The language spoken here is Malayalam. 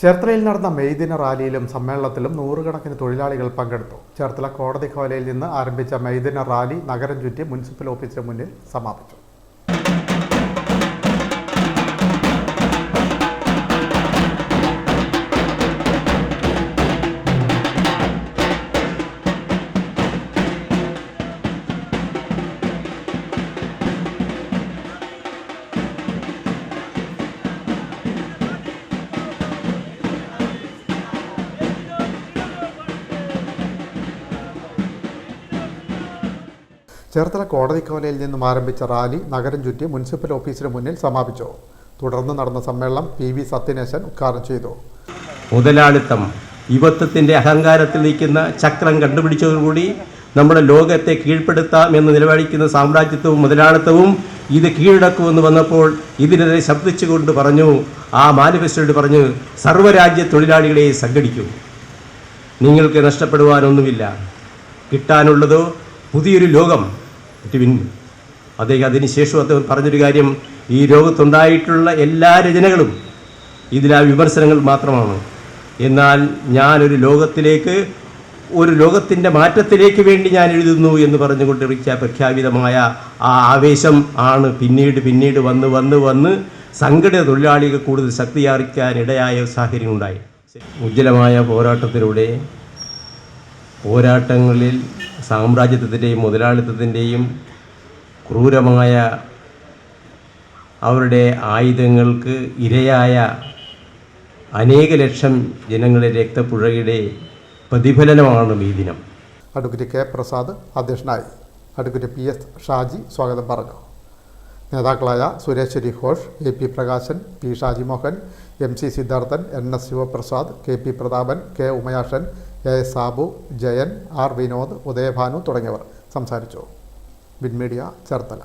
ചേർത്തലയിൽ നടന്ന മെയ്ദിന റാലിയിലും സമ്മേളനത്തിലും നൂറുകണക്കിന് തൊഴിലാളികൾ പങ്കെടുത്തു. ചേർത്തല കോടതി കോലയിൽ നിന്ന് ആരംഭിച്ച മെയ്ദിന റാലി നഗരം ചുറ്റി മുനിസിപ്പൽ ഓഫീസിന് മുന്നിൽ സമാപിച്ചു. ചേർത്തല കോടതി കോലയിൽ നിന്നും ആരംഭിച്ച റാലി നഗരം ചുറ്റി മുനിസിപ്പൽ ഓഫീസിന് മുന്നിൽ സമാപിച്ചു. തുടർന്ന് നടന്ന സമ്മേളനം പി വി സത്യനേശൻ ഉദ്ഘാടനം ചെയ്തു. മുതലാളിത്തം യുവത്വത്തിന്റെ അഹങ്കാരത്തിൽ നിൽക്കുന്ന ചക്രം കണ്ടുപിടിച്ചതോടുകൂടി നമ്മുടെ ലോകത്തെ കീഴ്പ്പെടുത്താം എന്ന് നിലപാടിക്കുന്ന സാമ്രാജ്യത്വവും മുതലാളിത്തവും ഇത് കീഴടക്കുമെന്ന് വന്നപ്പോൾ ഇതിനെതിരെ ശബ്ദിച്ചുകൊണ്ട് പറഞ്ഞു ആ മാനിഫെസ്റ്റോയിൽ പറഞ്ഞു സർവരാജ്യ തൊഴിലാളികളെ സംഘടിക്കും. നിങ്ങൾക്ക് നഷ്ടപ്പെടുവാനൊന്നുമില്ല. കിട്ടാനുള്ളതോ പുതിയൊരു ലോകം ടിവിൻ അദ്ദേഹം അതിനുശേഷം അദ്ദേഹം പറഞ്ഞൊരു കാര്യം ഈ ലോകത്തുണ്ടായിട്ടുള്ള എല്ലാ രചനകളും ഇതിലാ വിമർശനങ്ങൾ മാത്രമാണ്. എന്നാൽ ഞാനൊരു ലോകത്തിലേക്ക് ഒരു ലോകത്തിന്റെ മാറ്റത്തിലേക്ക് വേണ്ടി ഞാൻ എഴുതുന്നു എന്ന് പറഞ്ഞുകൊണ്ട് പ്രഖ്യാപിതമായ ആ ആവേശം ആണ് പിന്നീട് പിന്നീട് വന്ന് വന്ന് വന്ന് സംഘടിത തൊഴിലാളികൾ കൂടുതൽ ശക്തിയാർക്കാൻ ഇടയായ സാഹചര്യം ഉണ്ടായി. ഉജ്ജ്വലമായ പോരാട്ടത്തിലൂടെ പോരാട്ടങ്ങളിൽ സാമ്രാജ്യത്വത്തിന്റെയും മുതലാളിത്തത്തിന്റെയും ക്രൂരമായ അവരുടെ ആയുധങ്ങൾക്ക് ഇരയായ അനേക ലക്ഷം ജനങ്ങളുടെ രക്തപ്പുഴയുടെ പ്രതിഫലനമാണ് ഈ ദിനം. അഡ്വക്കേറ്റ് കെ പ്രസാദ് അധ്യക്ഷനായി. അഡ്വക്കേറ്റ് പി എസ് ഷാജി സ്വാഗതം പറഞ്ഞു. നേതാക്കളായ Sureshwari Ghosh A P Prakashan P Shaji Mohan M C Siddharthan N S Sivaprasad K P Prathapan K Umayashan A S Sabu Jayan R Vinod Udayabhanu തുടങ്ങിയവർ സംസാരിച്ചു. വിൻമീഡിയ ചേർത്തല.